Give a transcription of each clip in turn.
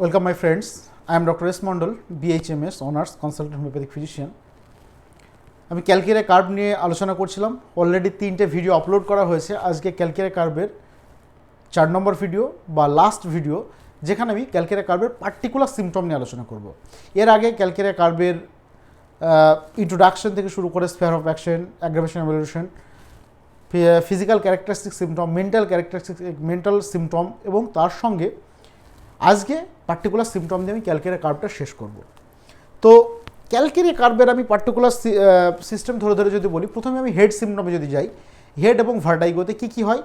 Welcome, my friends. I am Dr. S. Mondal, BHMS, Honors, Consultant Homeopathic Physician. আমি Calcarea carb নিয়ে আলোচনা করছিলাম already তিনটে video upload করা হয়েছে আজকে ক্যালকিরে কার্ভের চার নম্বর ভিডিও বা লাস্ট ভিডিও যেখানে আমি ক্যালকিরে কার্ভের পার্টিকুলার সিমটম নিয়ে আলোচনা করব এর আগে ক্যালকিরে কার্ভের ইন্ট্রোডাকশন থেকে শুরু করে sphere of action aggravation evolution physical characteristic symptom mental characteristic mental symptom এবং তার সঙ্গে আজকে পার্টিকুলার সিমটম দিয়ে আমি ক্যালকেরিয়া কার্ভটা শেষ করব। তো ক্যালকেরিয়া কার্ভের আমি পার্টিকুলার সিস্টেম ধরে ধরে যদি বলি, প্রথমে আমি হেড সিমটমে যদি যাই হেড এবং ভার্টাইগোতে কী কী হয়?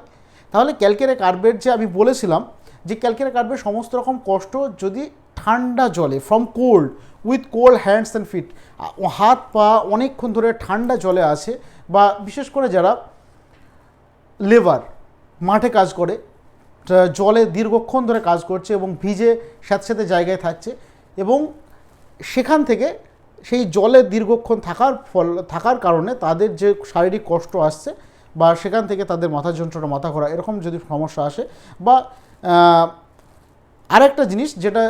তাহলে ক্যালকেরিয়া কার্ভের যে আমি বলেছিলাম, যে ক্যালকেরিয়া কার্ভের সমস্ত রকম কষ্ট যদি ঠান্ডা জলে from cold with cold hands and feet হাত পা অনেকক্ষণ ধরে ঠান্ডা জলে আছে, বা বিশেষ করে যারা লেবার মাঠে কাজ করে জলে দীর্ঘক্ষণ ধরে কাজ করছে এবং ভিজে স্যাঁতস্যাঁতে জায়গায় থাকছে এবং সেখান থেকে সেই জলে দীর্ঘক্ষণ থাকার ফল, থাকার কারণে তাদের যে শারীরিক কষ্ট আসছে বা সেখান থেকে তাদের মাথা যন্ত্রণা, মাথা ঘোরা, এরকম যদি সমস্যা আসে বা আরেকটা জিনিস যেটা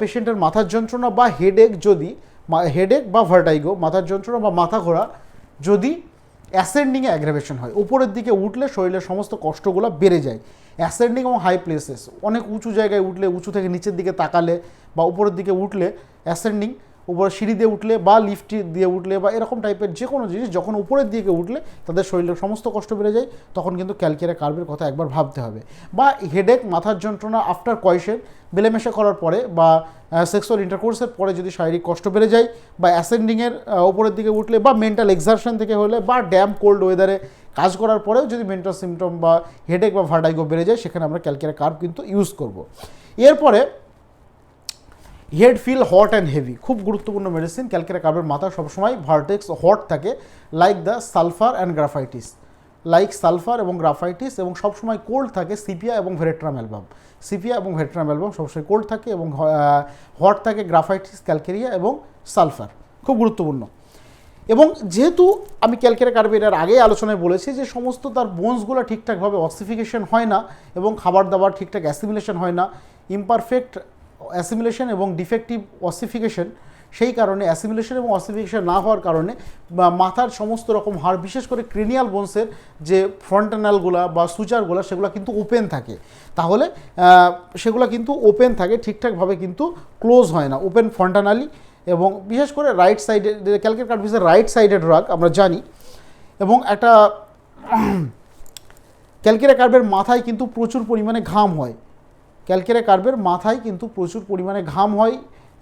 পেশেন্টের মাথার যন্ত্রণা বা হেডেক যদি হেডেক বা ভার্টাইগো মাথার যন্ত্রণা বা মাথা ঘোরা যদি অ্যাসেন্ডিংয়ে অ্যাগ্রাভেশন হয়। উপরের দিকে উঠলে শরীরের সমস্ত কষ্টগুলো বেড়ে যায়। অ্যাসেন্ডিং এবং হাই প্লেসেস অনেক উঁচু জায়গায় উঠলে, উঁচু থেকে নিচের দিকে তাকালে বা উপরের দিকে উঠলে অ্যাসেন্ডিং উপরে সিঁড়ি দিয়ে উঠলে বা লিফট দিয়ে উঠলে বা এরকম টাইপের যে কোনো জিনিস, যখন উপরের দিকে উঠলে তাদের শরীরের সমস্ত কষ্ট বেড়ে যায়, তখন কিন্তু ক্যালকিয়ারা কার্ভের কথা একবার ভাবতে হবে। বা হেডেক মাথার যন্ত্রণা আফটার কয়েসের বেলেমেশা করার পরে বা সেক্সুয়াল ইন্টারকোর্সের পরে যদি শারীরিক কষ্ট বেড়ে যায় বা অ্যাসেন্ডিংয়ের ওপরের দিকে উঠলে বা মেন্টাল এক্সারশন থেকে হলে বা ড্যাম কোল্ড ওয়েদারে কাজ করার পরেও যদি মেন্টাল সিমটম বা হেডেক বা ভার্টাইগো বেড়ে যায়, সেখানে আমরা ক্যালকিয়ারা কার্ভ কিন্তু ইউজ করব। এরপরে head feel hot and heavy খুব গুরুত্বপূর্ণ মেডিসিন ক্যালকেরা কার্বের মাথা সবসময় ভার্টেক্স হট থাকে like the Sulphur and Graphites like Sulphur এবং গ্রাফাইটিস এবং সবসময় কোল্ড থাকে সিপিয়া এবং ভেরেট্রাম অ্যালবাম সিপিয়া এবং ভেরেট্রাম অ্যালবাম সবসময় কোল্ড থাকে এবং হট থাকে গ্রাফাইটিস ক্যালকেরিয়া এবং সালফার খুব গুরুত্বপূর্ণ। এবং যেহেতু আমি ক্যালকেরা কার্বের এর আগে আলোচনায় বলেছি যে সমস্ত তার বোনসগুলো ঠিকঠাকভাবে অক্সিফিকেশন হয় না এবং খাবার দাবার ঠিকঠাক অ্যাসিমিলেশন হয় না ইমপারফেক্ট অ্যাসিমিলেশন এবং ডিফেক্টিভ অসিফিকেশন, সেই কারণে অ্যাসিমিলেশন এবং অসিফিকেশন না হওয়ার কারণে মাথার সমস্ত রকম হাড়, বিশেষ করে ক্রিনিয়াল বোনসের যে ফ্রন্টানালগুলা বা সুচারগুলো, সেগুলো কিন্তু ওপেন থাকে। তাহলে সেগুলো কিন্তু ওপেন থাকে, ঠিকঠাকভাবে কিন্তু ক্লোজ হয় না। ওপেন ফ্রন্টানালি এবং বিশেষ করে রাইট সাইডে ক্যালকেট কার্ভিসের রাইট সাইডের ড্রাগ আমরা জানি এবং একটা ক্যালকেরা কার্ভের মাথায় কিন্তু প্রচুর পরিমাণে ঘাম হয়। ক্যালকেরা কার্ভের মাথায় কিন্তু প্রচুর পরিমাণে ঘাম হয়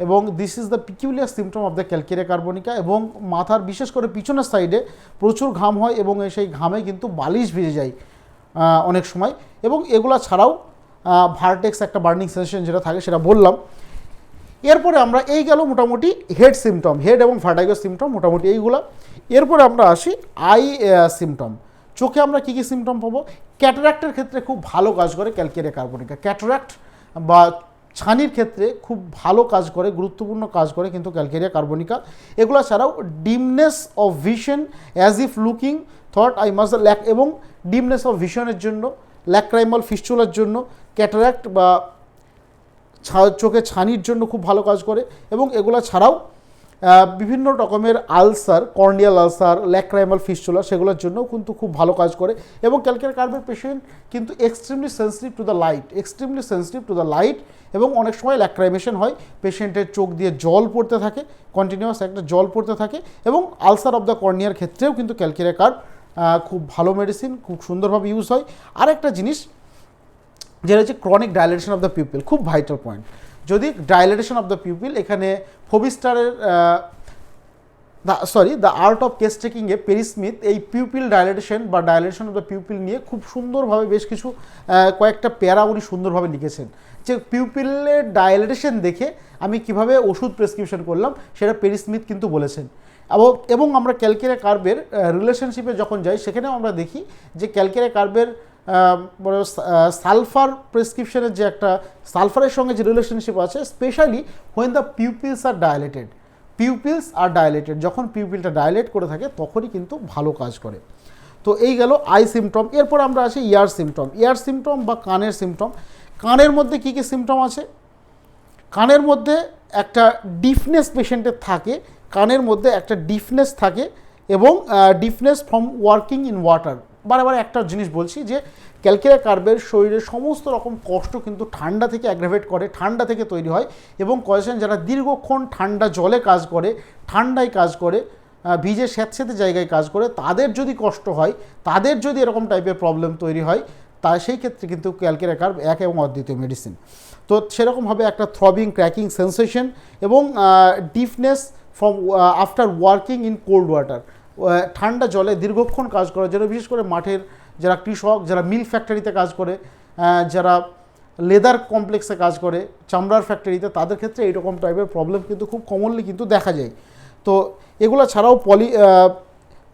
এবং this is the peculiar symptom of the Calcarea carbonica এবং মাথার বিশেষ করে পিছনের সাইডে প্রচুর ঘাম হয় এবং সেই ঘামে কিন্তু বালিশ ভিজে যায় অনেক সময়। এবং এগুলা ছাড়াও ভার্টেক্স একটা বার্নিং সেন্সেশন যেটা থাকে সেটা বললাম। এরপরে আমরা এই গেল মোটামুটি হেড সিমটম হেড এবং ভার্টাইগো সিমটম মোটামুটি এইগুলো। এরপরে আমরা আসি আই সিমটম চোখে আমরা কী কী সিমটম পাবো? ক্যাটারাক্টের ক্ষেত্রে খুব ভালো কাজ করে ক্যালকেরিয়া কার্বনিকা ক্যাটারাক্ট বা ছানির ক্ষেত্রে খুব ভালো কাজ করে, গুরুত্বপূর্ণ কাজ করে কিন্তু ক্যালকেরিয়া কার্বনিকা এগুলো ছাড়াও dimness of vision as if looking thought I must lack এবং ডিমনেস অফ ভিশনের জন্য ল্যাক্রাইমাল ফিস্চুলার জন্য ক্যাটারাক্ট বা চোখে ছানির জন্য খুব ভালো কাজ করে। এবং এগুলো ছাড়াও বিভিন্ন রকমের ulcer, corneal ulcer, lacrimal fistula সেগুলোর জন্য কিন্তু খুব ভালো কাজ করে। এবং ক্যালকের কার্বের পেশেন্ট কিন্তু extremely sensitive to the light extremely sensitive to the light এবং অনেক সময় ল্যাক্রাইমেশন হয়। পেশেন্টের চোখ দিয়ে জল পড়তে থাকে কন্টিনিউয়াস একটা জল পড়তে থাকে এবং আলসার অফ দ্য কর্নিয়ার ক্ষেত্রেও কিন্তু ক্যালকেরিয়া কার্ব খুব ভালো মেডিসিন খুব সুন্দরভাবে ইউজ হয়। আরেকটা জিনিস, যেটা হচ্ছে chronic dilatation of the pupil খুব ভাইটাল পয়েন্ট যদি ডাইলেটেশন অফ দ্য পিউপিল এখানে ফোবিস্টারের sorry the art of case টেকিংয়ে peri Smith এই পিউপিল ডাইলেটেশন বা ডাইলেটেশন অফ দ্য পিউপিল নিয়ে খুব সুন্দরভাবে বেশ কিছু কয়েকটা প্যারা উনি সুন্দরভাবে লিখেছেন। যে পিউপিলের ডাইলেটেশন দেখে আমি কীভাবে ওষুধ প্রেসক্রিপশন করলাম সেটা পেরি স্মিথ কিন্তু বলেছেন। এবং এবং আমরা ক্যালকেরিয়া কার্বের রিলেশনশিপে যখন যাই সেখানেও আমরা দেখি যে ক্যালকেরিয়া কার্বের সালফার প্রেসক্রিপশনের যে একটা সালফারের সঙ্গে যে রিলেশনশিপ আছে specially when the pupils are dilated pupils are dilated যখন পিউপিলটা ডায়ালেট করে থাকে, তখনই কিন্তু ভালো কাজ করে। তো এই গেল আই সিমটম এরপর আমরা আসি ইয়ার সিমটম ইয়ার সিমটম বা কানের সিমটম কানের মধ্যে কী কী সিমটম আছে? কানের মধ্যে একটা ডিফনেস পেশেন্টের থাকে। কানের মধ্যে একটা ডিফনেস থাকে এবং deafness from working in water বারে একটা জিনিস বলছি যে ক্যালকেরিয়া কার্বের শরীরে সমস্ত রকম কষ্ট কিন্তু ঠান্ডা থেকে অ্যাগ্রাভেট করে, ঠান্ডা থেকে তৈরি হয় এবং কয়েকজন যারা দীর্ঘক্ষণ ঠান্ডা জলে কাজ করে, ঠান্ডায় কাজ করে ভিজে স্যাঁতস্যাঁতে জায়গায় কাজ করে, তাদের যদি কষ্ট হয়, তাদের যদি এরকম টাইপের প্রবলেম তৈরি হয়, তা সেই ক্ষেত্রে কিন্তু ক্যালকেরিয়া কার্ব এক এবং অদ্বিতীয় মেডিসিন তো সেরকমভাবে একটা থ্রবিং ক্র্যাকিং সেন্সেশন এবং deafness from after working in cold water ঠান্ডা জলে দীর্ঘক্ষণ কাজ করার জন্য বিশেষ করে মাঠের যারা কৃষক, যারা মিল ফ্যাক্টরিতে কাজ করে যারা লেদার কমপ্লেক্সে কাজ করে, চামড়ার ফ্যাক্টরিতে তাদের ক্ষেত্রে এইরকম টাইপের প্রবলেম কিন্তু খুব কমনলি কিন্তু দেখা যায়। তো এগুলো ছাড়াও পলি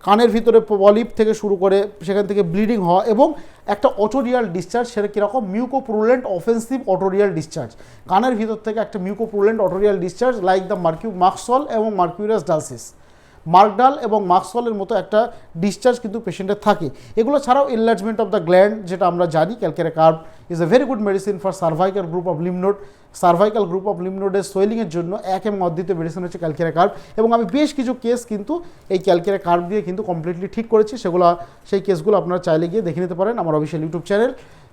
কানের ভিতরে পলিপ থেকে শুরু করে সেখান থেকে ব্লিডিং হওয়া এবং একটা অটোরিয়াল ডিসচার্জ সেটা কীরকম? মিউকোপ্রুলেন্ট অফেন্সিভ অটোরিয়াল ডিসচার্জ কানের ভিতর থেকে একটা mucopurulent otorrhoeal discharge like the Merc Merc sol এবং মার্কিউরাস ডালসিস মার্কডাল এবং মার্কসলের মতো একটা ডিসচার্জ কিন্তু পেশেন্টের থাকে। এগুলো ছাড়াও এনলার্জমেন্ট অফ দ্য গ্ল্যান্ড যেটা আমরা জানি Calcarea carb is a very good medicine for cervical group of lymph node cervical group of লিমনোডের সোয়েলিংয়ের জন্য এক এবং অদ্বিতীয় মেডিসিন হচ্ছে ক্যালকেরা কার্ব এবং আমি বেশ কিছু কেস কিন্তু এই ক্যালকেরা কার্ব দিয়ে কিন্তু কমপ্লিটলি ঠিক করেছি। সেগুলো, সেই কেসগুলো আপনারা চাইলে গিয়ে দেখে নিতে পারেন আমার অফিসিয়াল ইউটিউব চ্যানেল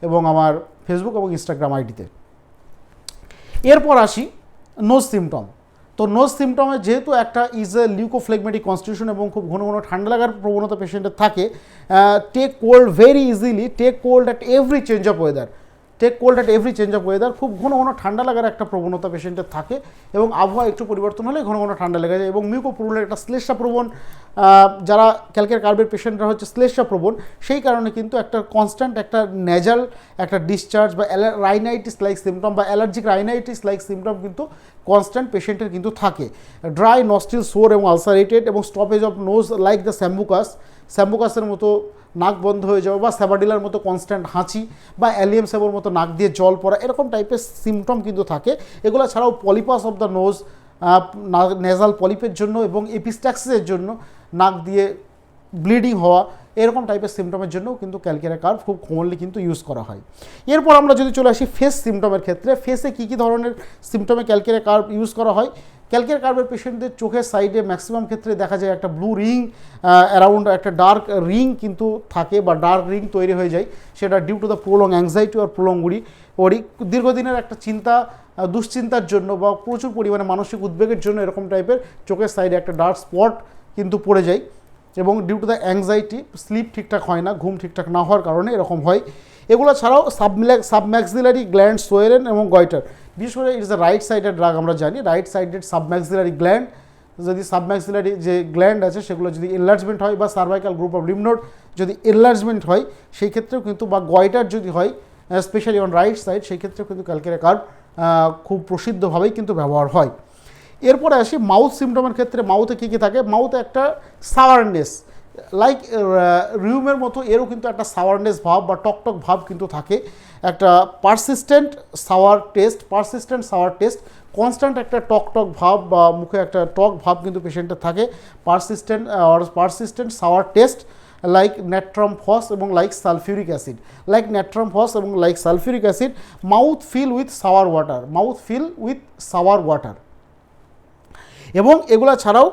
এবং আমার ফেসবুক এবং ইনস্টাগ্রাম আইডিতে এরপর আসি নোজ সিমটম তো নোজ সিমটমে যেহেতু একটা ইজ এ লিউকোফ্লেগমেটিক কনস্টিটিউশন এবং খুব ঘন ঘন ঠান্ডা লাগার প্রবণতা পেশেন্টের থাকে take cold very easily take cold at every change of weather take cold at every change of weather খুব ঘন ঘন ঠান্ডা লাগার একটা প্রবণতা পেশেন্টের থাকে এবং আবহাওয়া একটু পরিবর্তন হলে ঘন ঘন ঠান্ডা লেগে যায় এবং মিউকোপ্রুলের একটা শ্লেষা প্রবণ যারা ক্যালকের কার্বের পেশেন্টরা হচ্ছে শ্লেষা প্রবণ, সেই কারণে কিন্তু একটা কনস্ট্যান্ট একটা নেজাল একটা ডিসচার্জ বা রাইনাইটিস লাইক সিমটম বা অ্যালার্জিক রাইনাইটিস লাইক সিমটম কিন্তু কনস্ট্যান্ট পেশেন্টের কিন্তু থাকে। ড্রাই নস্টিল সোর এবং আলসারেটেড এবং stoppage of nose like the Sambucus স্যাম্বুকাসের মতো নাক বন্ধ হয়ে যাওয়া বা স্যাবাডিলার মতো কনস্ট্যান্ট হাঁচি বা অ্যালিয়াম স্যাবোর মতো নাক দিয়ে জল পড়া, এরকম টাইপের সিমটম কিন্তু থাকে। এগুলো ছাড়াও polypus of the nose nasal পলিপের জন্য এবং এপিস্ট্যাক্সিসের জন্য নাক দিয়ে ব্লিডিং হওয়া, এরকম টাইপের সিমটমের জন্যও কিন্তু ক্যালকেরা কার্ভ খুব কমনলি কিন্তু ইউজ করা হয়। এরপর আমরা যদি চলে আসি ফেস সিমটমের ক্ষেত্রে ফেসে কী কী ধরনের সিমটমে ক্যালকেরা কার্ভ ইউজ করা হয়? ক্যালকের কার্ভের পেশেন্টদের চোখের সাইডে ম্যাক্সিমাম ক্ষেত্রে দেখা যায় একটা ব্লু রিং অ্যারাউন্ড একটা ডার্ক রিং কিন্তু থাকে বা ডার্ক রিং তৈরি হয়ে যায়। সেটা due to the prolong anxiety R prolong worry worry দীর্ঘদিনের একটা চিন্তা দুশ্চিন্তার জন্য বা প্রচুর পরিমাণে মানসিক উদ্বেগের জন্য এরকম টাইপের চোখের সাইডে একটা ডার্ক স্পট কিন্তু পড়ে যায়। এবং due to the anxiety sleep ঠিকঠাক হয় না, ঘুম ঠিকঠাক না হওয়ার কারণে এরকম হয়। এগুলো ছাড়াও সাবমিলাক সাবম্যাক্সিলারি গ্ল্যান্ড সোয়েরেন এবং গয়টার বিশেষ করে ইটস দ্য রাইট সাইডের ড্রাগ আমরা জানি রাইট সাইডেড সাবম্যাক্সিলারি গ্ল্যান্ড যদি সাবম্যাক্সিলারি যে গ্ল্যান্ড আছে সেগুলো যদি এনলার্জমেন্ট হয় বা সার্ভাইকাল গ্রুপ অফ লিমনোড যদি এনলার্জমেন্ট হয়, সেই ক্ষেত্রেও কিন্তু বা গয়টার যদি হয় স্পেশালি অন রাইট সাইড সেই ক্ষেত্রেও কিন্তু ক্যালকেরা কার্ভ খুব প্রসিদ্ধভাবেই কিন্তু ব্যবহার হয়। এরপরে আসি মাউথ সিমটমের ক্ষেত্রে মাউথে কী কী থাকে? মাউথে একটা সাওয়ারনেস লাইক রিউমের মতো এরও কিন্তু একটা সাওয়ারনেস ভাব বা টকটক ভাব কিন্তু থাকে। একটা persistent sour taste persistent sour taste constant একটা টক টক ভাব বা মুখে একটা টক ভাব কিন্তু পেশেন্টের থাকে। Persistent persistent sour taste like Natrum phos এবং like sulphuric acid like Natrum phos এবং like sulphuric acid mouth fill with sour water mouth fill with sour water এবং এগুলো ছাড়াও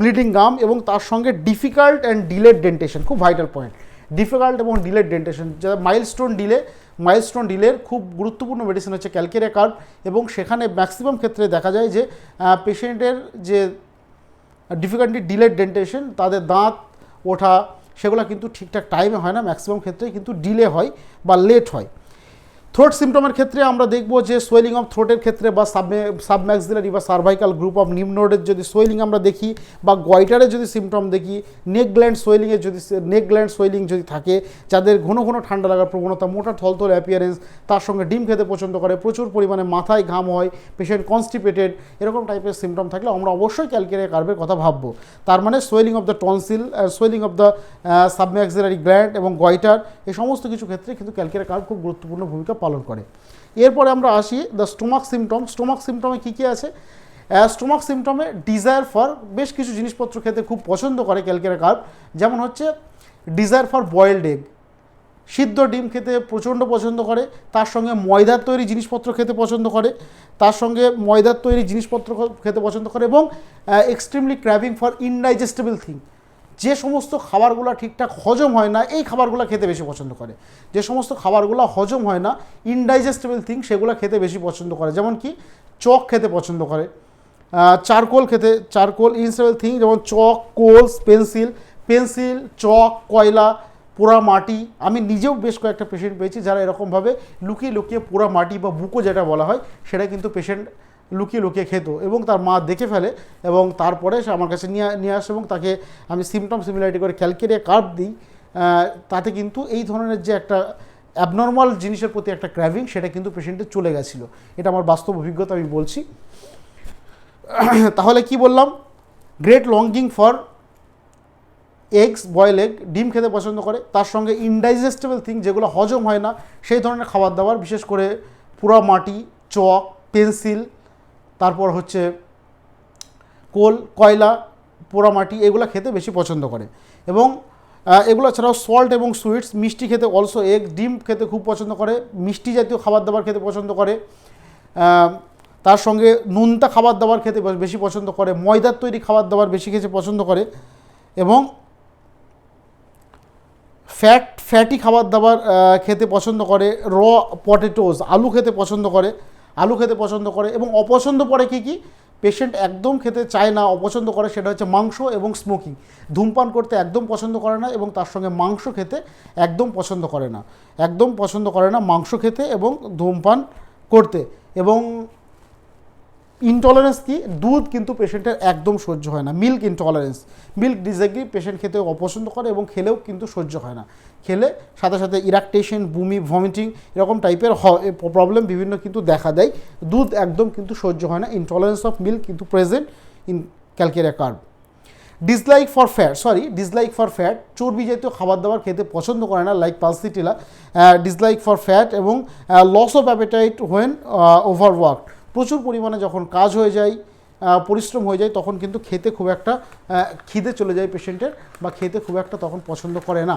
ব্লিডিং গাম এবং তার সঙ্গে ডিফিকাল্ট অ্যান্ড ডিলেড ডেন্টেশন খুব vital point difficult এবং ডিলেড ডেন্টেশন যা মাইলস্টোন ডিলে মাইলস্টোন ডিলের খুব গুরুত্বপূর্ণ মেডিসিন হচ্ছে ক্যালকেরিয়া কার্ভ এবং সেখানে ম্যাক্সিমাম ক্ষেত্রে দেখা যায় যে পেশেন্টের যে ডিফিকাল্টি ডিলেড ডেন্টেশন তাদের দাঁত, ওঠা, সেগুলো কিন্তু ঠিকঠাক টাইমে হয় না ম্যাক্সিমাম ক্ষেত্রে কিন্তু ডিলে হয় বা লেট হয়। থ্রোট সিমটমের ক্ষেত্রে আমরা দেখব যে সোয়েলিং অফ থ্রোটের ক্ষেত্রে বা সাবমে সাবম্যাক্সিলারি বা সার্ভাইকাল গ্রুপ অফ নিমনোডের যদি সোয়েলিং আমরা দেখি বা গয়টারের যদি সিমটম দেখি নেক গ্ল্যান্ড সোয়েলিংয়ের যদি নেক গ্ল্যান্ড সোয়েলিং যদি থাকে, যাদের ঘন ঘন ঠান্ডা লাগার প্রবণতা, মোটা থলথল অ্যাপিয়ারেন্স তার সঙ্গে ডিম খেতে পছন্দ করে, প্রচুর পরিমাণে মাথায় ঘাম হয় পেশেন্ট কনস্টিপেটেড এরকম টাইপের সিমটম থাকলে আমরা অবশ্যই ক্যালকেরিয়া কার্ভের কথা ভাববো। তার মানে swelling of the tonsil swelling of the submaxillary gland এবং গয়টার এই সমস্ত কিছু ক্ষেত্রে কিন্তু ক্যালকেরিয়া কার্ভ খুব গুরুত্বপূর্ণ ভূমিকা পালন করে। এরপরে আমরা আসি দ্য স্টোমাক সিমটম স্টোমাক সিমটমে কী কী আছে? স্টোমাক সিমটমে ডিজায়ার ফর বেশ কিছু জিনিসপত্র খেতে খুব পছন্দ করে ক্যালকেরিয়া কার্ভ যেমন হচ্ছে ডিজায়ার ফর বয়েলড এগ সিদ্ধ ডিম খেতে প্রচণ্ড পছন্দ করে, তার সঙ্গে ময়দার তৈরি জিনিসপত্র খেতে পছন্দ করে, তার সঙ্গে ময়দার তৈরি জিনিসপত্র খেতে পছন্দ করে এবং extremely craving for indigestible thing যে সমস্ত খাবারগুলো ঠিকঠাক হজম হয় না, এই খাবারগুলো খেতে বেশি পছন্দ করে। যে সমস্ত খাবারগুলো হজম হয় না ইনডাইজেস্টেবল থিং সেগুলো খেতে বেশি পছন্দ করে। যেমন কি, চক খেতে পছন্দ করে। চারকোল খেতে, চারকোল ইনস্টেবল থিং যেমন চক কোলস পেন্সিল পেন্সিল, চক, কয়লা, পোড়া মাটি। আমি নিজেও বেশ কয়েকটা পেশেন্ট পেয়েছি যারা এরকমভাবে লুকিয়ে লুকিয়ে পোড়া মাটি বা বুকো যেটা বলা হয়, সেটা কিন্তু পেশেন্ট লুকিয়ে লুকিয়ে খেত এবং তার মা দেখে ফেলে এবং তারপরে সে আমার কাছে নিয়ে নিয়ে আসে এবং তাকে আমি সিমটম সিমিলারিটি করে ক্যালকেরিয়া কার্ভ দিই। তাতে কিন্তু এই ধরনের যে একটা অ্যাবনর্মাল জিনিসের প্রতি একটা ক্র্যাভিং সেটা কিন্তু পেশেন্টের চলে গেছিল। এটা আমার বাস্তব অভিজ্ঞতা আমি বলছি। তাহলে কি বললাম? Great longing for eggs boil egg ডিম খেতে পছন্দ করে। তার সঙ্গে ইনডাইজেস্টেবল থিং যেগুলো হজম হয় না, সেই ধরনের খাবার দাবার, বিশেষ করে পুরা মাটি চক পেন্সিল তারপর হচ্ছে কোল, কয়লা, পোড়ামাটি এগুলো খেতে বেশি পছন্দ করে। এবং এগুলো ছাড়াও সল্ট এবং সুইটস মিষ্টি খেতে অলসো এগ ডিম খেতে খুব পছন্দ করে, মিষ্টি জাতীয় খাবার দাবার খেতে পছন্দ করে। তার সঙ্গে নুনতা খাবার দাবার খেতে বেশি পছন্দ করে, ময়দার তৈরি খাবার দাবার বেশি খেতে পছন্দ করে এবং ফ্যাট ফ্যাটি খাবার দাবার খেতে পছন্দ করে র পটেটোস আলু খেতে পছন্দ করে। আলু খেতে পছন্দ করে এবং অপছন্দ পড়ে কী কী? পেশেন্ট একদম খেতে চায় না, অপছন্দ করে সেটা হচ্ছে মাংস এবং স্মোকিং ধূমপান করতে একদম পছন্দ করে না এবং তার সঙ্গে মাংস খেতে একদম পছন্দ করে না। একদম পছন্দ করে না মাংস খেতে এবং ধূমপান করতে। এবং ইনটলারেন্স কি? দুধ কিন্তু পেশেন্টের একদম সহ্য হয় না। Milk intolerance milk disagree patient খেতে অপছন্দ করে এবং খেলেও কিন্তু সহ্য হয় না। খেলে সাথে সাথে ইরাকটেশন বুমি ভমিটিং এরকম টাইপের প্রবলেম বিভিন্ন কিন্তু দেখা দেয়। দুধ একদম কিন্তু সহ্য হয় না। ইনটলারেন্স অফ মিল্ক কিন্তু present in Calcarea carb dislike for fat sorry dislike for fat চর্বি জাতীয় খাবার দাবার খেতে পছন্দ করে না like Pulsatilla dislike for fat এবং loss of appetite when overwork প্রচুর পরিমাণে যখন কাজ হয়ে যায় পরিশ্রম হয়ে যায়, তখন কিন্তু খেতে খুব একটা খিদে চলে যায় পেশেন্টের বা খেতে খুব একটা তখন পছন্দ করে না।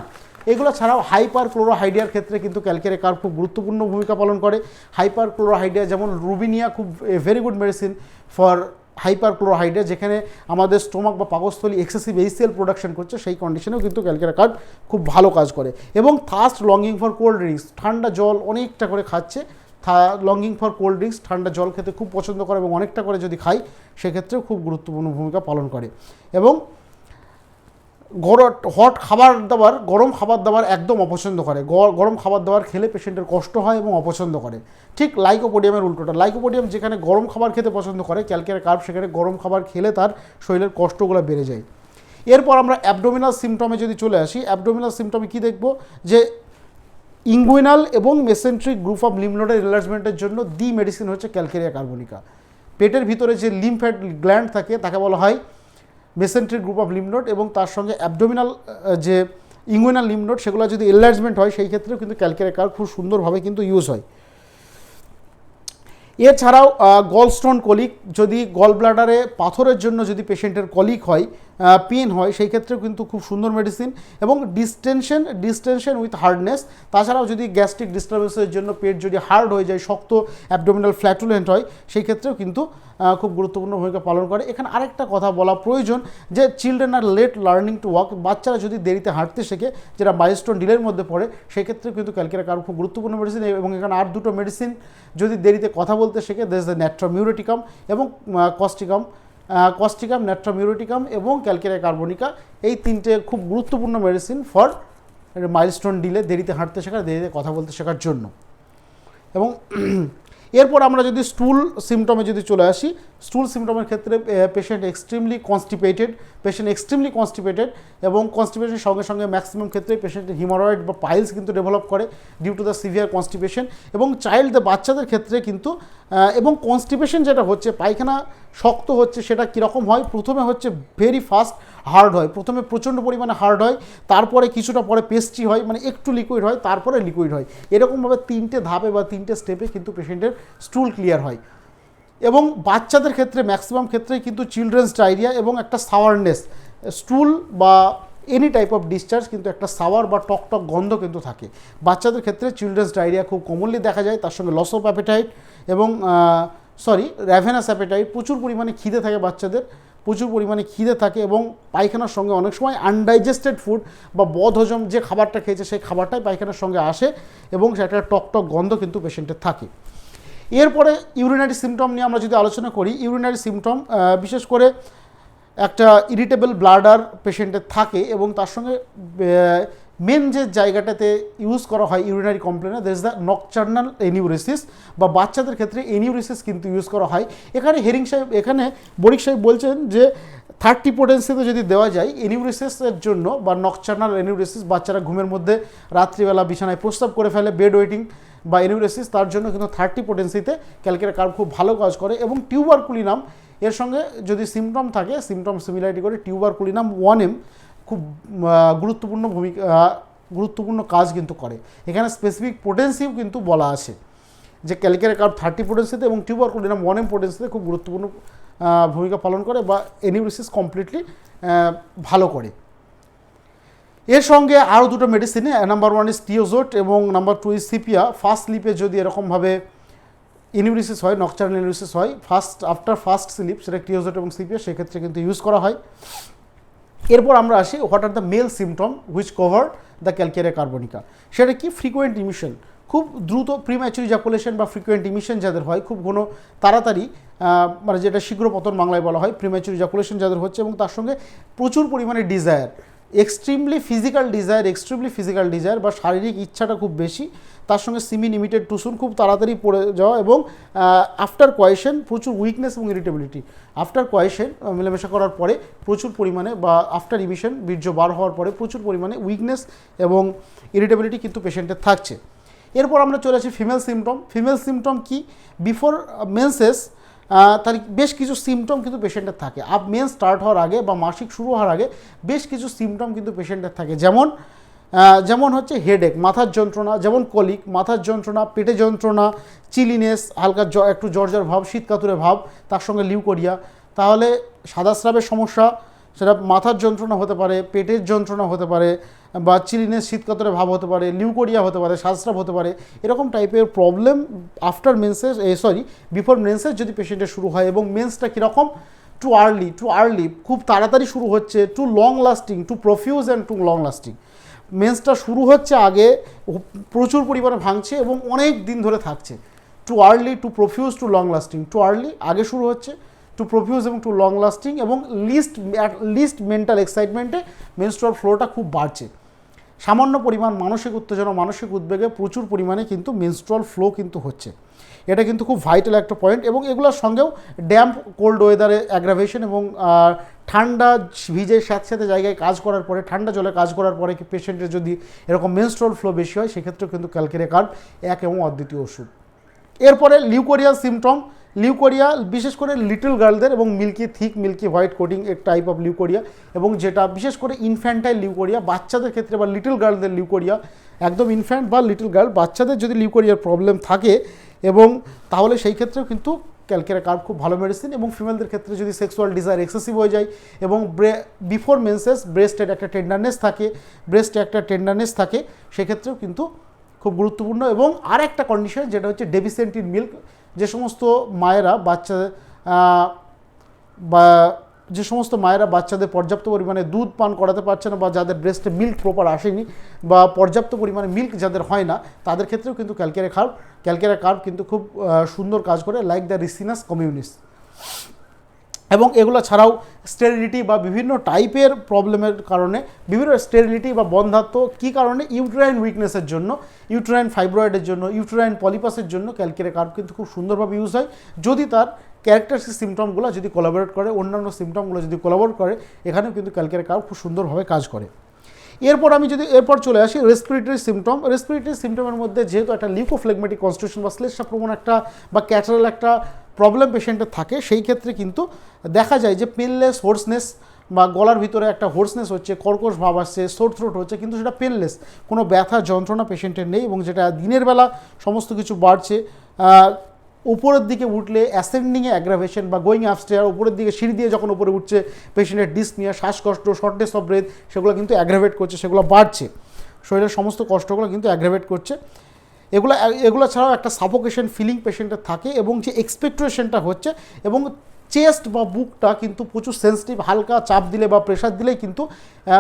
এগুলো ছাড়াও হাইপার ক্লোরোহাইডিয়ার ক্ষেত্রে কিন্তু ক্যালকেরে কার খুব গুরুত্বপূর্ণ ভূমিকা পালন করে। হাইপার ক্লোরোহাইডিয়া যেমন রুবিনিয়া খুব very good medicine for hyper chlorohydrate যেখানে আমাদের স্টোমাক বা পাকস্থলী এক্সেসিভ এইচসিএল প্রোডাকশন করছে, সেই কন্ডিশনেও কিন্তু ক্যালকেরা কার্ড খুব ভালো কাজ করে। এবং thirst longing for cold drinks ঠান্ডা জল অনেকটা করে খাচ্ছে লঙ্গিং ফর কোল্ড ড্রিঙ্কস ঠান্ডা জল খেতে খুব পছন্দ করে এবং অনেকটা করে যদি খাই, সেক্ষেত্রেও খুব গুরুত্বপূর্ণ ভূমিকা পালন করে। এবং গরম হট খাবার দাবার, গরম খাবার দাবার একদম অপছন্দ করে। গরম খাবার দাবার খেলে পেশেন্টের কষ্ট হয় এবং অপছন্দ করে। ঠিক লাইকোপোডিয়ামের উল্টোটা। লাইকোপোডিয়াম যেখানে গরম খাবার খেতে পছন্দ করে ক্যালকের কার্ভ সেখানে গরম খাবার খেলে তার শরীরের কষ্টগুলো বেড়ে যায়। এরপর আমরা অ্যাবডোমিনাল সিমটমে যদি চলে আসি অ্যাবডোমিনাল সিমটমে কী দেখব? যে ইঙ্গুইনাল এবং মেসেন্ট্রিক গ্রুপ অফ লিমনোডের এনলার্জমেন্টের জন্য দি মেডিসিন হচ্ছে ক্যালকেরিয়া কার্বনিকা। পেটের ভিতরে যে লিমফ্যাট গ্ল্যান্ড থাকে, তাকে বলা হয় মেসেন্ট্রিক গ্রুপ অফ লিমনোড এবং তার সঙ্গে অ্যাবডোমিনাল যে ইঙ্গুইনাল লিমনোড সেগুলো যদি এনলার্জমেন্ট হয়, সেই ক্ষেত্রেও কিন্তু ক্যালকেরিয়া কার্ভ খুব সুন্দরভাবে কিন্তু ইউজ হয়। এছাড়াও গল স্টোন কলিক যদি গল ব্লাডারে পাথরের জন্য যদি পেশেন্টের কলিক হয় পেন হয়, সেই ক্ষেত্রেও কিন্তু খুব সুন্দর মেডিসিন এবং ডিস্টেনশন ডিস্টেনশন উইথ হার্ডনেস তাছাড়াও যদি গ্যাস্ট্রিক ডিস্টারবেন্সের জন্য পেট যদি হার্ড হয়ে যায়, শক্ত অ্যাবডোমিনাল ফ্ল্যাটুলেন্ট হয়, সেই ক্ষেত্রেও কিন্তু খুব গুরুত্বপূর্ণ ভূমিকা পালন করে। এখানে আরেকটা কথা বলা প্রয়োজন যে children are late learning to walk বাচ্চারা যদি দেরিতে হাঁটতে শেখে, যেটা মাইলস্টোন ডিলের মধ্যে পড়ে সেক্ষেত্রে কিন্তু ক্যালকেরা কার খুব গুরুত্বপূর্ণ মেডিসিন এবং এখানে আর দুটো মেডিসিন যদি দেরিতে কথা বলতে শেখে দেশ দ্য ন্যাট্রামিউরেটিকাম এবং কস্টিকাম কস্টিকাম ন্যাট্রামিউরেটিকাম এবং ক্যালকেরিয়া কার্বনিকা, এই তিনটে খুব গুরুত্বপূর্ণ মেডিসিন ফর মাইলস্টোন ডিলে দেরিতে হাঁটতে শেখার, দেরিতে কথা বলতে শেখার জন্য। এবং এরপর আমরা যদি স্টুল সিমটমে যদি চলে আসি স্টুল সিমটমের ক্ষেত্রে patient extremely constipated patient extremely constipated এবং কনস্টিপেশনের সঙ্গে সঙ্গে ম্যাক্সিমাম ক্ষেত্রে পেশেন্টের হিমোরয়েড বা পাইলস কিন্তু ডেভেলপ করে due to the severe constipation এবং চাইল্ড বাচ্চাদের ক্ষেত্রে কিন্তু এবং কনস্টিপেশন যেটা হচ্ছে, পায়খানা শক্ত হচ্ছে, সেটা কীরকম হয়? প্রথমে হচ্ছে ভেরি ফাস্ট হার্ড হয়। প্রথমে প্রচণ্ড পরিমাণে হার্ড হয়, তারপরে কিছুটা পরে পেস্ট্রি হয় মানে একটু লিকুইড হয়, তারপরে লিকুইড হয়। এরকমভাবে তিনটে ধাপে বা তিনটে স্টেপে কিন্তু পেশেন্টের স্টুল ক্লিয়ার হয়। এবং বাচ্চাদের ক্ষেত্রে ম্যাক্সিমাম ক্ষেত্রেই কিন্তু চিলড্রেন্স ডায়রিয়া এবং একটা সাওয়ারনেস স্টুল বা এনি টাইপ অফ ডিসচার্জ কিন্তু একটা সাওয়ার বা টক টক গন্ধ কিন্তু থাকে। বাচ্চাদের ক্ষেত্রে চিলড্রেন্স ডায়রিয়া খুব কমনলি দেখা যায়, তার সঙ্গে লস অফ অ্যাপেটাইট এবং সরি র্যাভেনাস অ্যাপেটাইট প্রচুর পরিমাণে খিদে থাকে বাচ্চাদের, প্রচুর পরিমাণে খিদে থাকে এবং পায়খানার সঙ্গে অনেক সময় আনডাইজেস্টেড ফুড বা বদহজম যে খাবারটা খেয়েছে সেই খাবারটাই পায়খানার সঙ্গে আসে এবং সেটা টক টক গন্ধ কিন্তু পেশেন্টের থাকে। এরপরে ইউরিনারি সিমটম নিয়ে আমরা যদি আলোচনা করি ইউরিনারি সিমটম বিশেষ করে একটা ইরিটেবল ব্লাডার পেশেন্টের থাকে এবং তার সঙ্গে মেন যে জায়গাটাতে ইউজ করা হয় urinary কমপ্লেনে there is the nocturnal enuresis বা বাচ্চাদের ক্ষেত্রে এনিউরিসিস কিন্তু ইউজ করা হয়। এখানে হেরিং সাহেব, এখানে বরিক সাহেব বলছেন যে থার্টি পোটেন্সিতে যদি দেওয়া যায় এনিউরিসিসের জন্য বা নকচার্নাল এনিউরিসিস বাচ্চারা ঘুমের মধ্যে রাত্রিবেলা বিছানায় প্রস্তাব করে ফেলে বেড ওয়েটিং বা এনিউরেসিস তার জন্য কিন্তু থার্টি পোটেন্সিতে ক্যালকেরা কার্ভ খুব ভালো কাজ করে এবং টিউবার কুলিনাম এর সঙ্গে যদি সিমটম থাকে সিমটম সিমিলারিটি করে টিউবার কুলিনাম ওয়ান এম খুব গুরুত্বপূর্ণ ভূমিকা গুরুত্বপূর্ণ কাজ কিন্তু করে। এখানে স্পেসিফিক পোটেন্সিও কিন্তু বলা আছে যে ক্যালকেরা কার্ভ থার্টি পোটেন্সিতে এবং টিউবার কুলিনাম ওয়ান এম পোটেন্সিতে খুব গুরুত্বপূর্ণ ভূমিকা পালন করে বা এনিউরিসিস কমপ্লিটলি ভালো করে। এর সঙ্গে আরও দুটো মেডিসিনে নাম্বার ওয়ান ইজ টিওজোট এবং number two is Sepia first স্লিপে যদি এরকমভাবে ইনিউরিসিস হয় নকচারাল ইনিউরিসিস হয় ফার্স্ট আফটার ফার্স্ট স্লিপ সেটা টিওজোট এবং সিপিয়া সেক্ষেত্রে কিন্তু ইউজ করা হয়। এরপর আমরা আসি what are the male symptom which cover the Calcarea carbonica সেটা কি? ফ্রিকোয়েন্ট ইমিশন খুব দ্রুত প্রিম্যাচুরি জাকুলেশন বা ফ্রিকোয়েন্ট ইমিশন যাদের হয়, খুব কোনো তাড়াতাড়ি মানে যেটা শীঘ্র পতন বাংলায় বলা হয় প্রিম্যাচুরি জাকুলেশন যাদের হচ্ছে এবং তার সঙ্গে প্রচুর পরিমাণে desire extremely physical desire extremely physical desire বা শারীরিক ইচ্ছাটা খুব বেশি, তার সঙ্গে সিমি লিমিটেড টুসুন খুব তাড়াতাড়ি পড়ে যাওয়া এবং আফটার কোয়েশন প্রচুর উইকনেস এবং ইরিটেবিলিটি আফটার কোয়েশন মেলামেশা করার পরে প্রচুর পরিমাণে বা আফটার ইমিশন বীর্য বার হওয়ার পরে প্রচুর পরিমাণে উইকনেস এবং ইরিটেবিলিটি কিন্তু পেশেন্টের থাকছে। এরপর আমরা চলে আসি ফিমেল সিমটম ফিমেল সিমটম কি? বিফোর মেন্সেস তার বেশ কিছু সিমটম কিন্তু পেশেন্টের থাকে। আপ মেন স্টার্ট হওয়ার আগে বা মাসিক শুরু হওয়ার আগে বেশ কিছু সিমটম কিন্তু পেশেন্টের থাকে। যেমন যেমন হচ্ছে হেডেক মাথার যন্ত্রণা, যেমন কলিক মাথার যন্ত্রণা, পেটে যন্ত্রণা চিলিনেস হালকা একটু জ্বর ভাব শীতকাতুরে ভাব, তার সঙ্গে লিউকোরিয়া তাহলে সাদা স্রাবের সমস্যা, সেটা মাথার যন্ত্রণা হতে পারে, পেটের যন্ত্রণা হতে পারে বা চিলিনেস শীতকাতরে ভাব হতে পারে, লিউকোরিয়া হতে পারে শ্বাসস্রাব হতে পারে, এরকম টাইপের problem after menses sorry before menses যদি পেশেন্টের শুরু হয় এবং মেন্সটা কীরকম টু আর্লি টু আর্লি খুব তাড়াতাড়ি শুরু হচ্ছে too long lasting too profuse and too long lasting মেন্সটা শুরু হচ্ছে আগে, প্রচুর পরিমাণে ভাঙছে এবং অনেক দিন ধরে থাকছে too early too profuse too long lasting too early আগে শুরু হচ্ছে টু প্রফিউজ এবং টু লং লাস্টিং এবং লিস্ট লিস্ট মেন্টাল এক্সাইটমেন্টে মেনস্ট্রুয়াল ফ্লোটা খুব বাড়ছে। সামান্য পরিমাণ মানসিক উত্তেজনা, মানসিক উদ্বেগে প্রচুর পরিমাণে কিন্তু মেনস্ট্রুয়াল ফ্লো কিন্তু হচ্ছে। এটা কিন্তু খুব ভাইটাল একটা পয়েন্ট এবং এগুলোর সঙ্গেও ড্যাম্প কোল্ড ওয়েদারে অ্যাগ্রাভেশন এবং ঠান্ডা ভিজে স্যাঁতস্যাঁতে জায়গায় কাজ করার পরে, ঠান্ডা জলে কাজ করার পরে পেশেন্টের যদি এরকম মেনস্ট্রুয়াল ফ্লো বেশি হয়, সেক্ষেত্রেও কিন্তু ক্যালকেরিয়া কার্ড এক এবং অদ্বিতীয় ওষুধ। এরপরে লিউকোরিয়া সিমটম লিউকোরিয়া, বিশেষ করে লিটল গার্লদের এবং milky, thick milky, white coating এক টাইপ অফ লিউকোরিয়া এবং যেটা বিশেষ করে ইনফ্যান্টাইল লিউকোরিয়া, বাচ্চাদের ক্ষেত্রে বা লিটল গার্লদের লিউকোরিয়া, একদম ইনফ্যান্ট বা লিটল গার্ল, বাচ্চাদের যদি লিউকোরিয়ার প্রবলেম থাকে এবং তাহলে সেই ক্ষেত্রেও কিন্তু ক্যালকেরা কার্ভ খুব ভালো মেডিসিন এবং ফিমেলদের ক্ষেত্রে যদি সেক্সুয়াল ডিজায়ার এক্সেসিভ হয়ে যায় এবং বিফোর মেন্সেস ব্রেস্টের একটা টেন্ডারনেস থাকে ব্রেস্টে একটা টেন্ডারনেস থাকে, সেক্ষেত্রেও কিন্তু খুব গুরুত্বপূর্ণ এবং আর একটা কন্ডিশন যেটা হচ্ছে ডেফিসিয়েন্ট ইন মিল্ক যে সমস্ত মায়েরা বাচ্চা বা যে সমস্ত মায়েরা বাচ্চাদের পর্যাপ্ত পরিমাণে দুধ পান করাতে পারছে না বা যাদের ব্রেস্টে মিল্ক প্রপার আসেনি বা পর্যাপ্ত পরিমাণে মিল্ক যাদের হয় না, তাদের ক্ষেত্রেও কিন্তু ক্যালকেরা কার্ভ ক্যালকেরা কার্ভ কিন্তু খুব সুন্দর কাজ করে লাইক দ্য রিসিনাস কমিউনিস এবং এগুলো ছাড়াও স্টেরিলিটি বা বিভিন্ন টাইপের প্রবলেমের কারণে, বিভিন্ন স্টেরিলিটি বা বন্ধাত্ম কী কারণে? ইউট্রাইন উইকনেসের জন্য ইউট্রাইন ফাইব্রয়েডের জন্য ইউট্রাইন পলিপাসের জন্য ক্যালকেরে কার্ভ কিন্তু খুব সুন্দরভাবে ইউজ হয়। যদি তার ক্যারেক্টারিস্টিক সিমটমগুলো যদি কোলাবোরেট করে, অন্যান্য সিমটমগুলো যদি কোলাবোরেট করে, এখানেও কিন্তু ক্যালকেরে কার্ভ খুব সুন্দরভাবে কাজ করে। এরপর আমি যদি, এরপর চলে আসি রেসপিরেটরি সিমটম রেসপিরেটরি সিমটমের মধ্যে যেহেতু একটা লিউকোফ্লেগমেটিক কনস্টিটিউশন বা শ্লেষাক্রমণ একটা বা ক্যাটারাল একটা প্রবলেম পেশেন্টের থাকে, সেই ক্ষেত্রে কিন্তু দেখা যায় যে পেনলেস হোর্সনেস বা গলার ভিতরে একটা হোর্সনেস হচ্ছে, কর্কশ ভাব আসছে সোর থ্রোট হচ্ছে, কিন্তু সেটা পেনলেস কোনো ব্যথা, যন্ত্রণা পেশেন্টের নেই এবং যেটা দিনের বেলা সমস্ত কিছু বাড়ছে উপরের দিকে উঠলে অ্যাসেন্ডিংয়ে অ্যাগ্রাভেশন বা গোয়িং আপস্টেয়ার উপরের দিকে সিঁড়ি দিয়ে যখন উপরে উঠছে পেশেন্টের ডিসনিয়া শ্বাসকষ্ট শর্টনেস অফ ব্রেথ সেগুলো কিন্তু অ্যাগ্রাভেট করছে, সেগুলো বাড়ছে। শরীরের সমস্ত কষ্টগুলো কিন্তু অ্যাগ্রাভেট করছে। এগুলো এগুলো ছাড়াও একটা সাফোকেশন ফিলিং পেশেন্টের থাকে এবং যে এক্সপেক্টেশনটা হচ্ছে এবং চেস্ট বা বুকটা কিন্তু প্রচুর সেন্সিটিভ হালকা চাপ দিলে বা প্রেশার দিলেই কিন্তু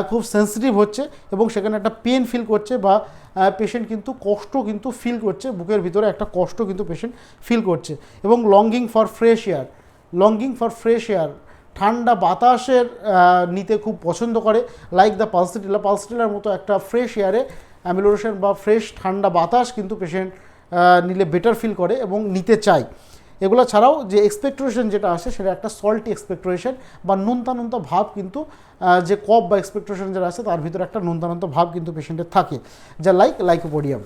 খুব সেন্সিটিভ হচ্ছে এবং সেখানে একটা পেন ফিল করছে বা পেশেন্ট কিন্তু কষ্ট কিন্তু ফিল করছে, বুকের ভিতরে একটা কষ্ট কিন্তু পেশেন্ট ফিল করছে এবং longing for fresh air longing for fresh air ঠান্ডা বাতাসের নিতে খুব পছন্দ করে লাইক দ্য পালসিটিলা পালসিটিলার মতো একটা ফ্রেশ এয়ারে অ্যামিলোরেশন বা ফ্রেশ ঠান্ডা বাতাস কিন্তু পেশেন্ট নিলে বেটার ফিল করে এবং নিতে চায়। এগুলো ছাড়াও যে এক্সপেক্টোরেশন যেটা আসে সেটা একটা সল্টি এক্সপেক্টোরেশন বা নুনতা ভাব কিন্তু যে কপ বা এক্সপেক্টোরেশন যেটা আছে, তার ভিতরে একটা নুনতা ভাব কিন্তু পেশেন্টের থাকে, যা লাইক লাইকোপোডিয়াম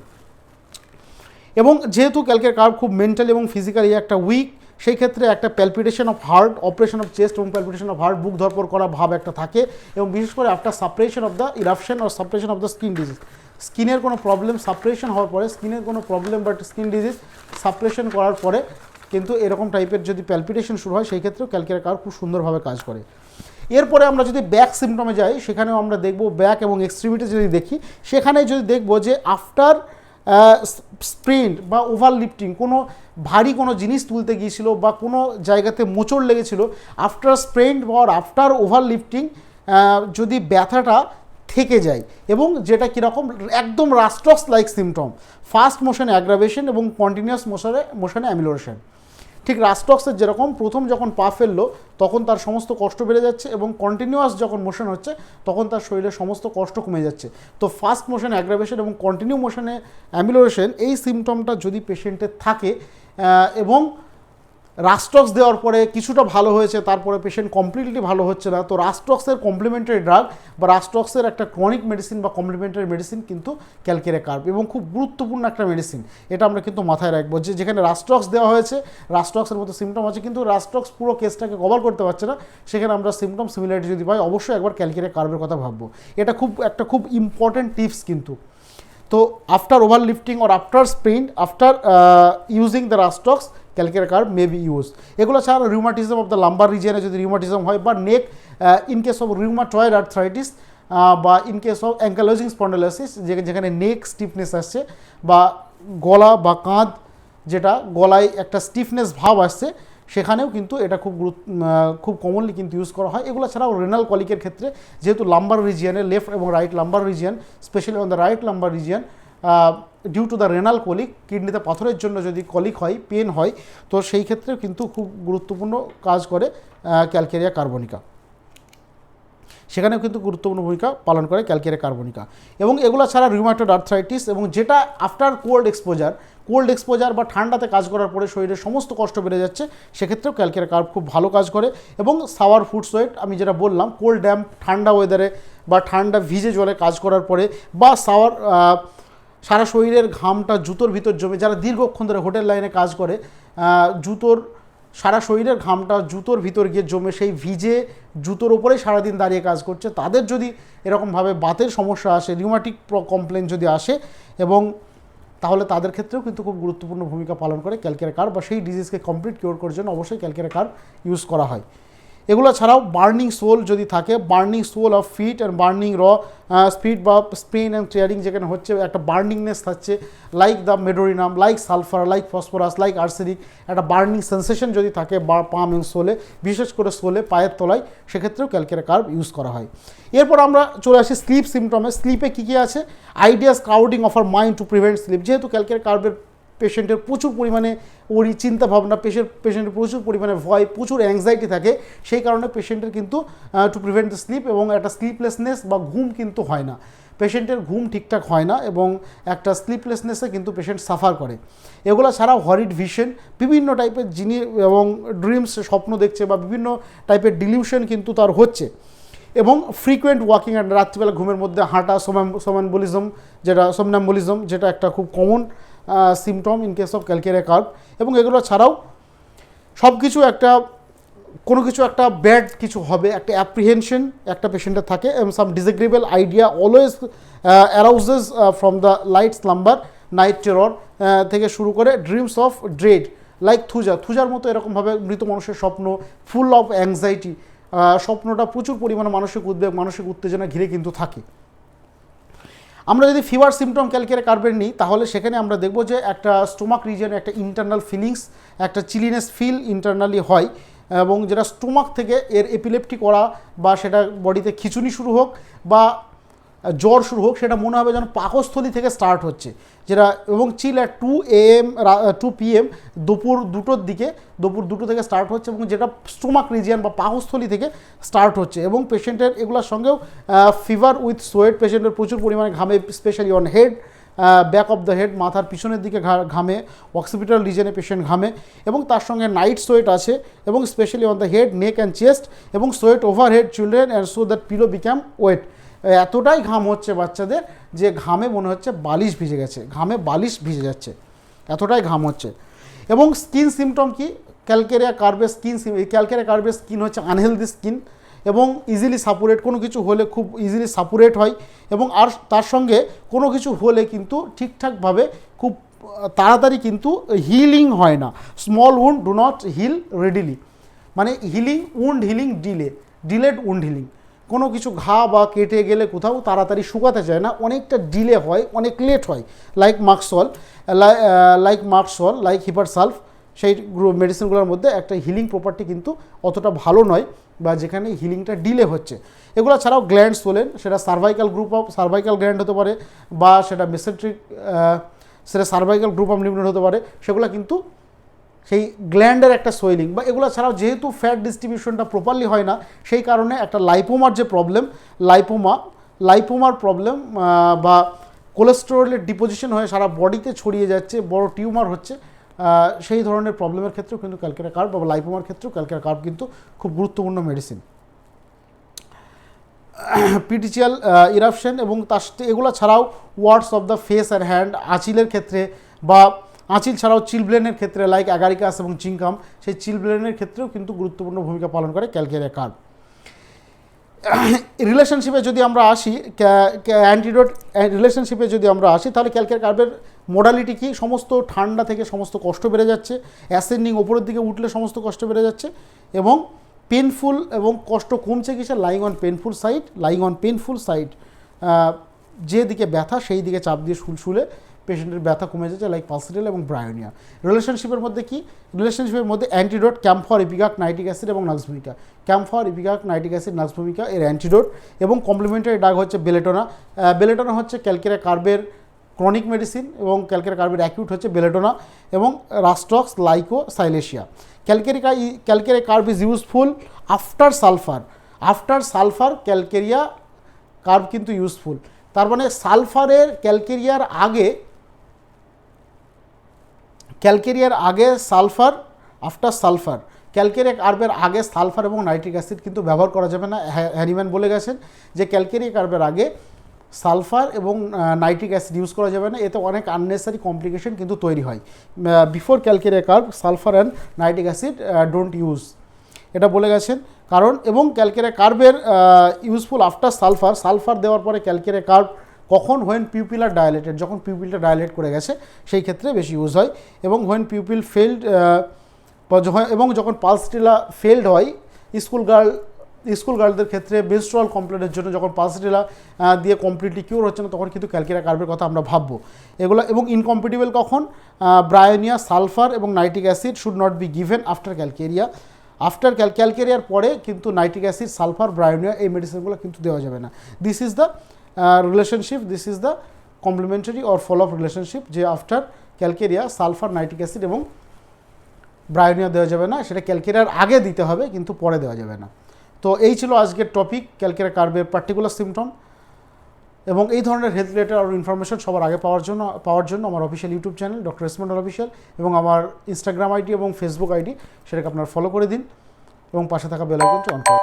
এবং যেহেতু ক্যালকের কার্ভ খুব মেন্টালি এবং ফিজিক্যালি একটা উইক সেই ক্ষেত্রে একটা palpitation of heart oppression of chest এবং প্যালপিটেশন অফ হার্ট বুক ধরপর করা ভাব একটা থাকে এবং বিশেষ করে after suppuration of the eruption or suppuration of the skin disease স্কিনের কোনো প্রবলেম, সাপারেশন হওয়ার পরে স্কিনের কোনো problem but skin disease suppuration করার পরে কিন্তু এরকম টাইপের যদি প্যালপিটেশন শুরু হয়, সেই ক্ষেত্রেও ক্যালকের কার্ভ খুব সুন্দরভাবে কাজ করে। এরপরে আমরা যদি ব্যাক সিমটমে যাই, সেখানেও আমরা দেখব ব্যাক এবং এক্সট্রিমিটি যদি দেখি, সেখানে যদি দেখব যে আফটার স্প্রিন্ট বা ওভার লিফটিং কোনো ভারী কোনো জিনিস তুলতে গিয়েছিল বা কোনো জায়গাতে মোচড় লেগেছিল, আফটার স্প্রেন্ট বা আফটার ওভার লিফটিং যদি ব্যথাটা থেকে যায় এবং যেটা কীরকম একদম Rhus tox like symptom first মোশনে aggravation এবং কন্টিনিউয়াস মোশনে মোশনে অ্যামিলোরেশন ঠিক রাস্টক্সের যেরকম প্রথম যখন পা ফেলল, তখন তার সমস্ত কষ্ট বেড়ে যাচ্ছে এবং কন্টিনিউয়াস যখন মোশন হচ্ছে, তখন তার শরীরে সমস্ত কষ্ট কমে যাচ্ছে। তো ফাস্ট মোশন অ্যাগ্রাভেশন এবং কন্টিনিউ মোশনে অ্যামিলোরেশন এই সিমটমটা যদি পেশেন্টের থাকে এবং রাস্টক্স দেওয়ার পরে কিছুটা ভালো হয়েছে, তারপরে পেশেন্ট কমপ্লিটলি ভালো হচ্ছে না। তো রাস্টক্সের কমপ্লিমেন্টারি ড্রাগ বা রাস্টক্সের একটা ক্রনিক মেডিসিন বা কমপ্লিমেন্টারি মেডিসিন কিন্তু ক্যালকেরে কার্ব এবং খুব গুরুত্বপূর্ণ একটা মেডিসিন এটা আমরা কিন্তু মাথায় রাখব যে যেখানে রাস্টক্স দেওয়া হয়েছে রাস্টক্সের মতো সিমটম আছে, কিন্তু রাস্টক্স পুরো কেসটাকে কভার করতে পারছে না। সেখানে আমরা সিমটম সিমিলারিটি যদি পাই, অবশ্যই একবার ক্যালকেরে কার্বের কথা ভাববো। এটা খুব, একটা খুব ইম্পর্টেন্ট টিপস কিন্তু। তো after over lifting or after sprint after using the Rhus tox Calc carb may be use এগুলো ছাড়া রিউমাটিজম অফ দ্য লাম্বার রিজিয়নে যদি রিউমাটিজম হয় বা neck in case of rheumatoid arthritis বা in case of ankylosing spondylosis যেখানে neck stiffness আসছে বা গলা বা কাঁধ যেটা গলায় একটা স্টিফনেস ভাব আসছে, সেখানেও কিন্তু এটা খুব গুরুত্ব খুব কমনলি কিন্তু ইউজ করা হয়। এগুলো ছাড়াও রেনাল কলিকের ক্ষেত্রে যেহেতু লাম্বার রিজিয়নে লেফট এবং right lumbar region specially on the right lumbar region due to the renal colic কিডনিতে পাথরের জন্য যদি কলিক হয় পেন হয়, তো সেই ক্ষেত্রেও কিন্তু খুব গুরুত্বপূর্ণ কাজ করে ক্যালকেরিয়া কার্বনিকা সেখানেও কিন্তু গুরুত্বপূর্ণ ভূমিকা পালন করে ক্যালকেরিয়া কার্বনিকা এবং এগুলো ছাড়া রিউমাটয়েড আর্থ্রাইটিস এবং যেটা after cold exposure cold exposure বা ঠান্ডাতে কাজ করার পরে শরীরে সমস্ত কষ্ট বেড়ে যাচ্ছে, সেক্ষেত্রেও ক্যালকেরিয়া কার্ব খুব ভালো কাজ করে এবং সাওয়ার ফুড সোয়েট আমি যেটা বললাম কোল্ড ড্যাম্প ঠান্ডা ওয়েদারে বা ঠান্ডা ভিজে জলে কাজ করার পরে বা সাওয়ার সারা শরীরের ঘামটা জুতোর ভিতর জমে, যারা দীর্ঘক্ষণ ধরে হোটেল লাইনে কাজ করে জুতোর, সারা শরীরের ঘামটা জুতোর ভিতর গিয়ে জমে, সেই ভিজে জুতোর ওপরেই সারাদিন দাঁড়িয়ে কাজ করছে। তাদের যদি এরকমভাবে বাতের সমস্যা আসে রিউমাটিক কমপ্লেন যদি আসে এবং তাহলে তাদের ক্ষেত্রেও কিন্তু খুব গুরুত্বপূর্ণ ভূমিকা পালন করে ক্যালকেরা কার বা সেই ডিজিজকে কমপ্লিট কিওর করার জন্য অবশ্যই ক্যালকেরা কার ইউজ করা হয়। এগুলো ছাড়াও বার্নিং সোল যদি থাকে, burning sole of feet and burning or speed বা স্প্রেন অ্যান্ড ট্রেয়ারিং যেখানে হচ্ছে, একটা বার্নিংনেস থাকছে like the Medorrhinum like Sulphur like Phosphorus like Arsenic একটা বার্নিং সেন্সেশন যদি থাকে বা পাম এবং সোলে বিশেষ করে সোলে পায়ের তলায়, সেক্ষেত্রেও ক্যালকেরা কার্ভ ইউজ করা হয়। এরপর আমরা চলে আসি স্লিপ সিমটমে স্লিপে কী কী আছে? Ideas crowding of our mind to prevent sleep যেহেতু ক্যালকেরা কার্ভের পেশেন্টের প্রচুর পরিমাণে ওরই চিন্তা ভাবনা পেশেন্ট পেশেন্টের প্রচুর পরিমাণে ভয়, প্রচুর অ্যাংজাইটি থাকে, সেই কারণে পেশেন্টের কিন্তু টু প্রিভেন্ট স্লিপ এবং একটা স্লিপলেসনেস বা ঘুম কিন্তু হয় না। পেশেন্টের ঘুম ঠিকঠাক হয় না এবং একটা স্লিপলেসনেসে কিন্তু পেশেন্ট সাফার করে। এগুলো ছাড়াও হরিড ভিশন বিভিন্ন টাইপের জিনিস এবং ড্রিমস স্বপ্ন দেখছে বা বিভিন্ন টাইপের ডিলিউশন কিন্তু তার হচ্ছে। এবং ফ্রিকোয়েন্ট ওয়াকিং অ্যান্ড রাত্রিবেলা ঘুমের মধ্যে হাঁটা সোম্যাম্বলিজম যেটা সোমনাম্বলিজম যেটা একটা খুব common symptom in case of Calcarea carb এবং এগুলো ছাড়াও সব কিছু একটা, কোনো কিছু একটা ব্যাড কিছু হবে, একটা অ্যাপ্রিহেনশন একটা পেশেন্টের থাকে এবং some disagreeable idea always arouses from the light slumber night terror থেকে শুরু করে dreams of dread like Thuja থুজার মতো এরকমভাবে মৃত মানুষের স্বপ্ন ফুল অফ অ্যাংজাইটি স্বপ্নটা প্রচুর পরিমাণে মানসিক উদ্বেগ, মানসিক উত্তেজনা ঘিরে কিন্তু থাকে। আমরা যদি ফিভার সিমটম ক্যালকের কার্বের নিই, তাহলে সেখানে আমরা দেখব যে একটা স্টোমাক রিজনে একটা ইন্টারনাল ফিলিংস একটা চিলিনেস ফিল ইন্টারনালি হয় এবং যেটা স্টোমাক থেকে এর এপিলেপটি করা বা সেটা বডিতে খিচুনি শুরু হোক বা জ্বর শুরু হোক, সেটা মনে হবে যেন পাকস্থলী থেকে স্টার্ট হচ্ছে। যেটা এবং chill at two M to PM দুপুর দুটোর দিকে, দুপুর দুটো থেকে স্টার্ট হচ্ছে এবং যেটা স্টোমাক রিজিয়ান বা পাকস্থলী থেকে স্টার্ট হচ্ছে। এবং পেশেন্টের এগুলোর সঙ্গেও ফিভার উইথ সোয়েট পেশেন্টের প্রচুর পরিমাণে ঘামে specially on head back of the head মাথার পিছনের দিকে ঘামে অক্সিপিটাল রিজনে পেশেন্ট ঘামে এবং তার সঙ্গে নাইট সোয়েট আছে এবং specially on the head neck and chest এবং sweat over head children and so that pillow become wet এতটাই ঘাম হচ্ছে বাচ্চাদের যে ঘামে মনে হচ্ছে বালিশ ভিজে গেছে, ঘামে বালিশ ভিজে যাচ্ছে, এতটাই ঘাম হচ্ছে। এবং স্কিন সিমটম কি? ক্যালকেরিয়া কার্বের স্কিন ক্যালকেরিয়া কার্বের স্কিন হচ্ছে আনহেলদি স্কিন এবং ইজিলি সাপুরেট কোনো কিছু হলে খুব ইজিলি সাপুরেট হয় এবং আর তার সঙ্গে কোনো কিছু হলে কিন্তু ঠিকঠাকভাবে খুব তাড়াতাড়ি কিন্তু হিলিং হয় না। Small wound do not heal readily মানে healing wound healing delay delayed wound healing কোনো কিছু ঘা বা কেটে গেলে কোথাও তাড়াতাড়ি শুকাতে চায় না, অনেকটা ডিলে হয়, অনেক লেট হয়। Like Merc sol like Merc sol like Hepar Hepar sulph সেই মেডিসিনগুলোর মধ্যে একটা হিলিং প্রপার্টি কিন্তু অতটা ভালো নয় বা যেখানে হিলিংটা ডিলে হচ্ছে। এগুলো ছাড়াও গ্ল্যান্ডস বলেন সেটা cervical group of cervical gland হতে পারে বা সেটা মেসেন্ট্রিক সেটা সার্ভাইকাল গ্রুপ অফ লিমিটেড হতে পারে, সেগুলো কিন্তু সেই গ্ল্যান্ডের একটা সোয়েলিং বা এগুলো ছাড়াও যেহেতু ফ্যাট ডিস্ট্রিবিউশনটা প্রপারলি হয় না, সেই কারণে একটা লাইপোমার যে প্রবলেম লাইপোমা লাইপোমার প্রবলেম বা কোলেস্টেরলের ডিপোজিশন হয়ে সারা বডিতে ছড়িয়ে যাচ্ছে, বড় টিউমার হচ্ছে সেই ধরনের প্রবলেমের ক্ষেত্রেও কিন্তু ক্যালকেরা কার্ভ বা লাইপোমার ক্ষেত্রেও ক্যালকেরা কার্ভ কিন্তু খুব গুরুত্বপূর্ণ মেডিসিন পিটিচিয়াল ইরাপশন এবং তার এগুলো ছাড়াও warts of the face and hand আঁচিলের ক্ষেত্রে বা আঁচিল ছাড়াও চিলব্লেনের ক্ষেত্রে লাইক অ্যাগারিকাস এবং চিংকাম, সেই চিলব্লেনের ক্ষেত্রেও কিন্তু গুরুত্বপূর্ণ ভূমিকা পালন করে ক্যালকেরিয়া কার্ভ রিলেশনশিপে যদি আমরা আসি অ্যান্টিডোট রিলেশনশিপে যদি আমরা আসি, তাহলে ক্যালকের কার্বের মোডালিটি কি? সমস্ত ঠান্ডা থেকে সমস্ত কষ্ট বেড়ে যাচ্ছে অ্যাসেন্ডিং ওপরের দিকে উঠলে সমস্ত কষ্ট বেড়ে যাচ্ছে এবং পেনফুল এবং কষ্ট কমছে কিসে? Lying on painful side lying on painful side যে দিকে ব্যথা, সেই দিকে চাপ দিয়ে শুলশুলে পেশেন্টের ব্যথা কমে যাচ্ছে লাইক পালসিডেল এবং ব্রায়োনিয়া রিলেশনশিপের মধ্যে কি? রিলেশনশিপের মধ্যে antidote camphor ipecac nitric acid এবং nux vomica camphor ipecac nitric acid nux vomica এর অ্যান্টিডোট এবং কমপ্লিমেন্টারি ডাগ হচ্ছে বেলেটোনা বেলেটোনা হচ্ছে ক্যালকেরা কার্বের ক্রনিক মেডিসিন এবং ক্যালকেরা কার্বের অ্যাকিউট হচ্ছে বেলেটোনা এবং rhus tox lyco silicea calcarea calcarea carb is useful after sulphur after sulphur calcarea carb কিন্তু useful তার মানে সালফারের ক্যালকেরিয়ার আগে ক্যালকেরিয়ার আগে সালফার আফটার সালফার। ক্যালকেরিয়া কার্বের আগে সালফার এবং নাইট্রিক অ্যাসিড কিন্তু ব্যবহার করা যাবে না। হ্যা- হ্যানিম্যান বলে গেছেন যে ক্যালকেরিয়া কার্বের আগে সালফার এবং নাইট্রিক অ্যাসিড ইউজ করা যাবে না। এতে অনেক আননেসারি কমপ্লিকেশন কিন্তু তৈরি হয়। Before calcarea carb sulphur and nitric acid don't use এটা বলে গেছেন। কারণ, এবং ক্যালকেরিয়া কার্বের ইউজফুল আফটার সালফার সালফার দেওয়ার পরে ক্যালকেরিয়া কার্ব কখন হোয়েন পিউপিলার ডায়ালেটেড যখন পিউপিলটা ডায়ালেট করে গেছে, সেই ক্ষেত্রে বেশি ইউজ হয়। এবং হোয়েন পিউপিল ফেল্ড এবং যখন পালসটিলা ফেল্ড হয় স্কুল গার্ল স্কুল গার্লদের ক্ষেত্রে মেনস্ট্রুয়াল কমপ্লেনের জন্য যখন পালসটিলা দিয়ে কমপ্লিটলি কিউর হচ্ছে না, তখন কিন্তু ক্যালকেরিয়া কার্বের কথা আমরা ভাববো। এগুলো এবং ইনকম্পিটিবল কখন? ব্রায়োনিয়া সালফার এবং nitric acid should not be given after calcarea after cal ক্যালকেরিয়ার পরে কিন্তু নাইট্রিক অ্যাসিড সালফার ব্রায়োনিয়া এই মেডিসিনগুলো কিন্তু দেওয়া যাবে না। This is the relationship this is the complementary or follow of relationship যে after calcarea sulphur nitric acid এবং ব্রায়োনিয়া দেওয়া যাবে না, সেটা ক্যালকেরিয়ার আগে দিতে হবে, কিন্তু পরে দেওয়া যাবে না। তো এই ছিল আজকের টপিক ক্যালকেরিয়া কার্বের পার্টিকুলার সিমটম এবং এই ধরনের হেলথ রিলেটেড আরও ইনফরমেশন সবার আগে পাওয়ার জন্য পাওয়ার জন্য আমার অফিসিয়াল ইউটিউব চ্যানেল ডক্টর রেসমন্ডল অফিসিয়াল এবং আমার ইনস্টাগ্রাম আইডি এবং ফেসবুক আইডি সেটাকে আপনারা ফলো করে দিন এবং পাশে থাকা বেল আইকনটি অন করুন